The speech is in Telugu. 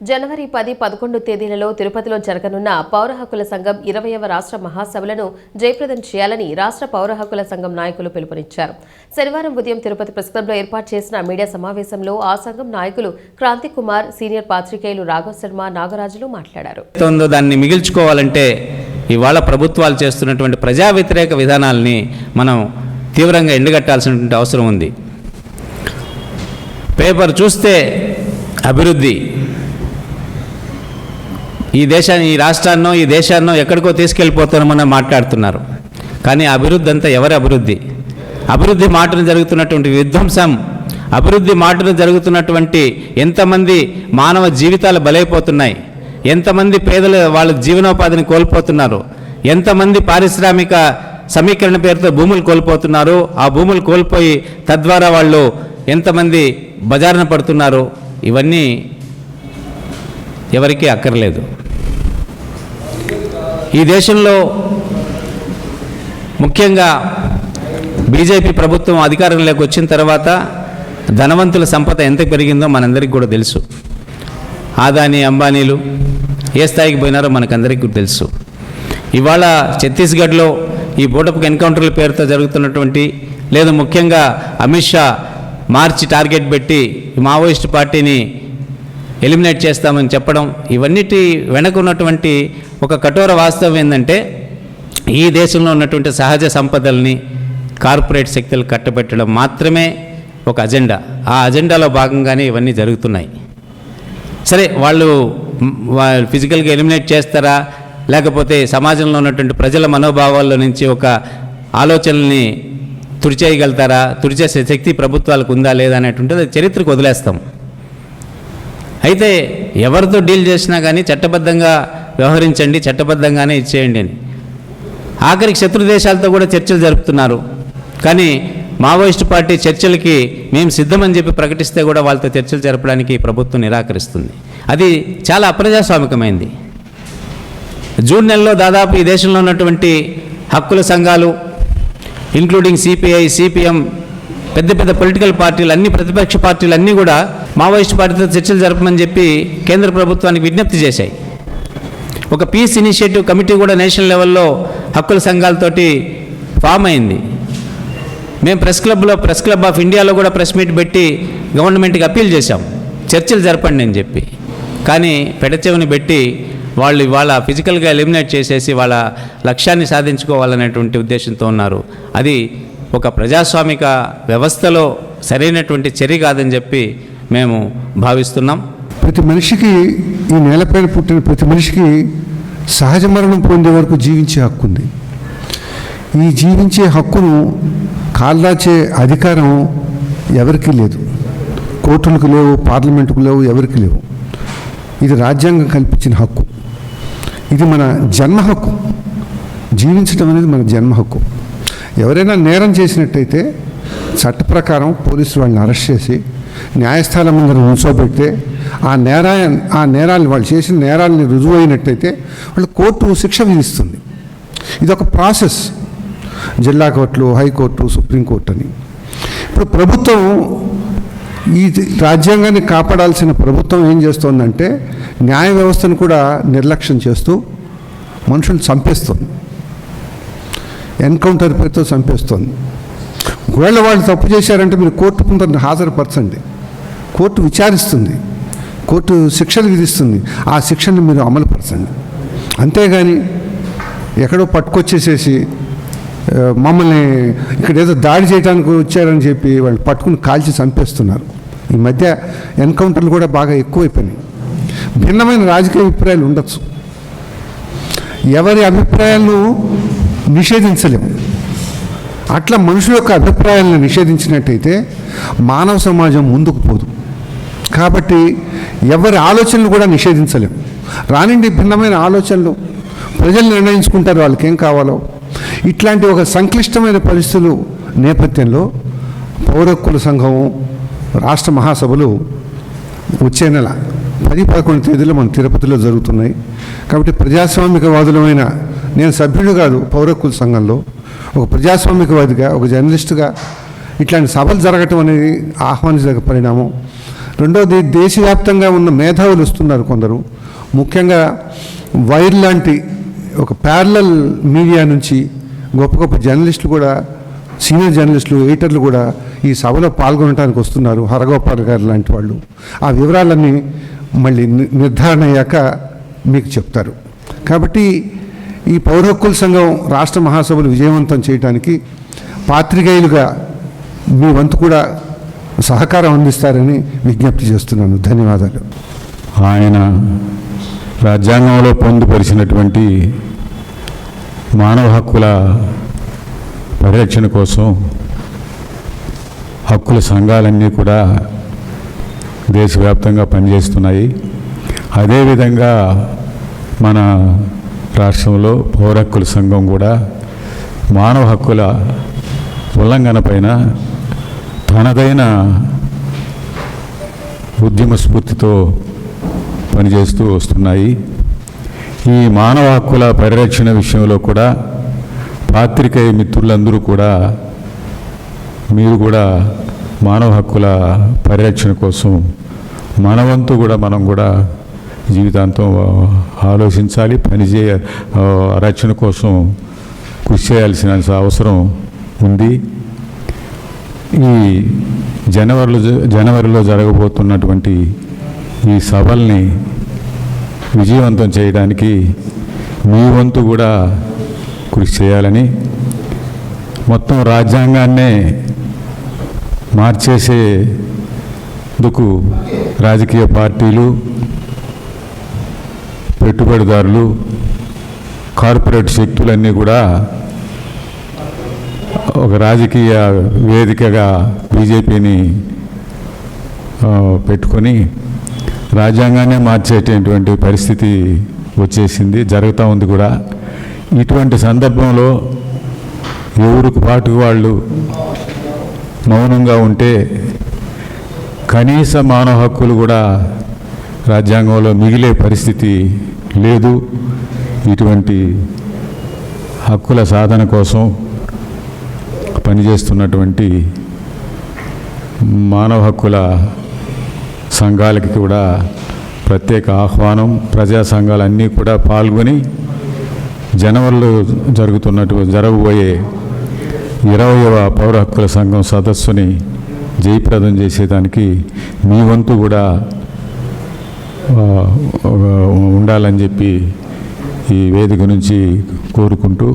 జనవరి పది పదకొండు తేదీలలో తిరుపతిలో జరగనున్న పౌర హక్కుల సంఘం ఇరవయవ రాష్ట్ర మహాసభలను జయప్రదం చేయాలని రాష్ట్ర పౌర హక్కుల సంఘం నాయకులు పిలుపునిచ్చారు. శనివారం ఉదయం తిరుపతి ప్రెస్ క్లబ్లో ఏర్పాటు చేసిన మీడియా సమావేశంలో ఆ సంఘం నాయకులు క్రాంతి కుమార్ సీనియర్ పాత్రికేయులు రాఘవ్ శర్మ నాగరాజులు మాట్లాడారు. దాన్ని మిగిల్చుకోవాలంటే ఇవాళ ప్రభుత్వాలు చేస్తున్నటువంటి ప్రజా వ్యతిరేక విధానాల్ని మనం తీవ్రంగా ఎండగట్టాల్సినటువంటి అవసరం ఉంది. పేపర్ చూస్తే అభివృద్ధి ఈ దేశాన్ని ఈ రాష్ట్రాన్నో ఈ దేశాన్నో ఎక్కడికో తీసుకెళ్ళిపోతామని మాట్లాడుతున్నారు. కానీ అభివృద్ధి అంతా ఎవరి అభివృద్ధి? అభివృద్ధి మాటను జరుగుతున్నటువంటి విధ్వంసం అభివృద్ధి మాటను జరుగుతున్నటువంటి ఎంతమంది మానవ జీవితాలు బలైపోతున్నాయి ఎంతమంది పేదలు వాళ్ళ జీవనోపాధిని కోల్పోతున్నారు ఎంతమంది పారిశ్రామిక సమీకరణ పేరుతో భూములు కోల్పోతున్నారు ఆ భూములు కోల్పోయి తద్వారా వాళ్ళు ఎంతమంది బజారున పడుతున్నారు? ఇవన్నీ ఎవరికీ అక్కర్లేదు. ఈ దేశంలో ముఖ్యంగా బీజేపీ ప్రభుత్వం అధికారంలోకి వచ్చిన తర్వాత ధనవంతుల సంపద ఎంత పెరిగిందో మనందరికీ కూడా తెలుసు. ఆదాని అంబానీలు ఏ స్థాయికి పోయినారో మనకందరికీ కూడా తెలుసు. ఇవాళ ఛత్తీస్గఢ్లో ఈ బూటపు ఎన్కౌంటర్ల పేరుతో జరుగుతున్నటువంటి లేదా ముఖ్యంగా అమిత్ షా మార్చి టార్గెట్ పెట్టి మావోయిస్ట్ పార్టీని ఎలిమినేట్ చేస్తామని చెప్పడం ఇవన్నిటి వెనక ఉన్నటువంటి ఒక కఠోర వాస్తవం ఏంటంటే ఈ దేశంలో ఉన్నటువంటి సహజ సంపదల్ని కార్పొరేట్ శక్తులు కట్టబెట్టడం మాత్రమే ఒక అజెండా. ఆ అజెండాలో భాగంగానే ఇవన్నీ జరుగుతున్నాయి. సరే వాళ్ళు వాళ్ళు ఫిజికల్గా ఎలిమినేట్ చేస్తారా? లేకపోతే సమాజంలో ఉన్నటువంటి ప్రజల మనోభావాల్లో నుంచి ఒక ఆలోచనల్ని తుడిచేయగలుగుతారా? తుడిచేసే శక్తి ప్రభుత్వాలకు ఉందా లేదా అనేటువంటిది చరిత్రకు వదిలేస్తాం. అయితే ఎవరితో డీల్ చేసినా కానీ చట్టబద్ధంగా వ్యవహరించండి చట్టబద్ధంగానే ఇచ్చేయండి అని. ఆఖరికి శత్రు దేశాలతో కూడా చర్చలు జరుపుతున్నారు. కానీ మావోయిస్టు పార్టీ చర్చలకి మేము సిద్ధమని చెప్పి ప్రకటిస్తే కూడా వాళ్ళతో చర్చలు జరపడానికి ప్రభుత్వం నిరాకరిస్తుంది. అది చాలా అప్రజాస్వామికమైంది. జూన్ నెలలో దాదాపు ఈ దేశంలో ఉన్నటువంటి హక్కుల సంఘాలు ఇంక్లూడింగ్ సిపిఐ సిపిఎం పెద్ద పెద్ద పొలిటికల్ పార్టీలు అన్ని ప్రతిపక్ష పార్టీలు అన్నీ కూడా మావోయిస్ట్ పార్టీతో చర్చలు జరపమని చెప్పి కేంద్ర ప్రభుత్వానికి విజ్ఞప్తి చేశాయి. ఒక పీస్ ఇనిషియేటివ్ కమిటీ కూడా నేషనల్ లెవెల్లో హక్కుల సంఘాలతోటి ఫామ్ అయింది. మేము ప్రెస్ క్లబ్లో ప్రెస్ క్లబ్ ఆఫ్ ఇండియాలో కూడా ప్రెస్ మీట్ పెట్టి గవర్నమెంట్కి అప్పీల్ చేశాం. చర్చలు జరపండి అని చెప్పి. కానీ పెడచెవిని పెట్టి వాళ్ళు ఇవాళ ఫిజికల్గా ఎలిమినేట్ చేసేసి వాళ్ళ లక్ష్యాన్ని సాధించుకోవాలనేటువంటి ఉద్దేశంతో ఉన్నారు. అది ఒక ప్రజాస్వామిక వ్యవస్థలో సరైనటువంటి చర్య కాదని చెప్పి మేము భావిస్తున్నాం. ప్రతి మనిషికి ఈ నేలపైన పుట్టిన ప్రతి మనిషికి సహజ మరణం పొందే వరకు జీవించే హక్కు ఉంది. ఈ జీవించే హక్కును కాల్దాచే అధికారం ఎవరికీ లేదు. కోర్టులకు లేవు పార్లమెంటుకు లేవు ఎవరికి లేవు. ఇది రాజ్యాంగం కల్పించిన హక్కు. ఇది మన జన్మ హక్కు. జీవించడం అనేది మన జన్మ హక్కు. ఎవరైనా నేరం చేసినట్టయితే చట్ట ప్రకారం పోలీసులు వాళ్ళని అరెస్ట్ చేసి న్యాయస్థానం ముందర ఉంచోబెడితే ఆ నేరా ఆ నేరాలు వాళ్ళు చేసిన నేరాలని రుజువు అయినట్టయితే వాళ్ళు కోర్టు శిక్ష విధిస్తుంది. ఇది ఒక ప్రాసెస్. జిల్లా కోర్టులు హైకోర్టు సుప్రీంకోర్టు అని. ఇప్పుడు ప్రభుత్వం ఈ రాజ్యాంగాన్ని కాపాడాల్సిన ప్రభుత్వం ఏం చేస్తోందంటే న్యాయ వ్యవస్థను కూడా నిర్లక్ష్యం చేస్తూ మనుషులు చంపేస్తుంది. ఎన్కౌంటర్ పేరుతో చంపేస్తుంది. ఒకవేళ వాళ్ళు తప్పు చేశారంటే మీరు కోర్టు ముందర హాజరుపరచండి. కోర్టు విచారిస్తుంది. కోర్టు శిక్షలు విధిస్తుంది. ఆ శిక్షను మీరు అమలుపరచండి. అంతేగాని ఎక్కడో పట్టుకొచ్చేసేసి మమ్మల్ని ఇక్కడ ఏదో దాడి చేయడానికి వచ్చారని చెప్పి వాళ్ళు పట్టుకుని కాల్చి చంపేస్తున్నారు. ఈ మధ్య ఎన్కౌంటర్లు కూడా బాగా ఎక్కువైపోయినాయి. భిన్నమైన రాజకీయ అభిప్రాయాలు ఉండొచ్చు. ఎవరి అభిప్రాయాలను నిషేధించలేము అట్లా మనుషుల యొక్క అభిప్రాయాలను నిషేధించినట్టయితే మానవ సమాజం ముందుకు పోదు. కాబట్టి ఎవరి ఆలోచనలు కూడా నిషేధించలేం రానిండి భిన్నమైన ఆలోచనలు. ప్రజలు నిర్ణయించుకుంటారు వాళ్ళకి ఏం కావాలో. ఇట్లాంటి ఒక సంక్లిష్టమైన పరిస్థితులు నేపథ్యంలో పౌరక్కుల సంఘం రాష్ట్ర మహాసభలు వచ్చే నెల పది పదకొండు తేదీలో మన తిరుపతిలో జరుగుతున్నాయి. కాబట్టి ప్రజాస్వామికవాదులమైన నేను సభ్యుడు కాదు పౌరక్కుల సంఘంలో ఒక ప్రజాస్వామికవాదిగా ఒక జర్నలిస్టుగా ఇట్లాంటి సభలు జరగటం అనేది ఆహ్వానించదగ్గ పరిణామం. రెండోది దేశవ్యాప్తంగా ఉన్న మేధావులు వస్తున్నారు కొందరు. ముఖ్యంగా వైర్ లాంటి ఒక ప్యారలల్ మీడియా నుంచి గొప్ప గొప్ప జర్నలిస్టులు కూడా సీనియర్ జర్నలిస్టులు ఎడిటర్లు కూడా ఈ సభలో పాల్గొనడానికి వస్తున్నారు హరగోపాల్ గారు లాంటి వాళ్ళు. ఆ వివరాలన్నీ మళ్ళీ ని- నిర్ధారణ అయ్యాక మీకు చెప్తారు. కాబట్టి ఈ పౌర హక్కుల సంఘం రాష్ట్ర మహాసభలు విజయవంతం చేయడానికి పాత్రికేయులుగా మీ వంతు కూడా సహకారం అందిస్తారని విజ్ఞప్తి చేస్తున్నాను. ధన్యవాదాలు. ఆయన రాజ్యాంగంలో పొందుపరిచినటువంటి మానవ హక్కుల పరిరక్షణ కోసం హక్కుల సంఘాలన్నీ కూడా దేశవ్యాప్తంగా పనిచేస్తున్నాయి. అదేవిధంగా మన రాష్ట్రంలో పౌర హక్కుల సంఘం కూడా మానవ హక్కుల ఉల్లంఘన పైన తనదైన ఉద్యమ స్ఫూర్తితో పనిచేస్తూ వస్తున్నాయి. ఈ మానవ హక్కుల పరిరక్షణ విషయంలో కూడా పాత్రికేయ మిత్రులందరూ కూడా మీరు కూడా మానవ హక్కుల పరిరక్షణ కోసం మనవంతు కూడా మనం కూడా జీవితాంతం ఆలోచించాలి పనిచేయ రక్షణ కోసం కృషి చేయాల్సిన అవసరం ఉంది. ఈ జనవరిలో జనవరిలో జరగబోతున్నటువంటి ఈ సభల్ని విజయవంతం చేయడానికి మీ వంతు కూడా కృషి చేయాలని మొత్తం రాజ్యాంగాన్నే మార్చేసేందుకు రాజకీయ పార్టీలు పెట్టుబడిదారులు కార్పొరేట్ శక్తులన్నీ కూడా ఒక రాజకీయ వేదికగా బీజేపీని పెట్టుకొని రాజ్యాంగాన్నే మార్చేటటువంటి పరిస్థితి వచ్చేసింది జరుగుతూ ఉంది కూడా. ఇటువంటి సందర్భంలో ఎవరికి పాటుకు వాళ్ళు మౌనంగా ఉంటే కనీస మానవ హక్కులు కూడా రాజ్యాంగంలో మిగిలే పరిస్థితి లేదు. ఇటువంటి హక్కుల సాధన కోసం పనిచేస్తున్నటువంటి మానవ హక్కుల సంఘాలకి కూడా ప్రత్యేక ఆహ్వానం ప్రజా సంఘాలన్నీ కూడా పాల్గొని జనవరిలో జరుగుతున్నట్టు జరగబోయే ఇరవయవ పౌర హక్కుల సంఘం సదస్సుని జయప్రదం చేసేదానికి మీ వంతు కూడా ఉండాలని చెప్పి ఈ వేదిక నుంచి కోరుకుంటూ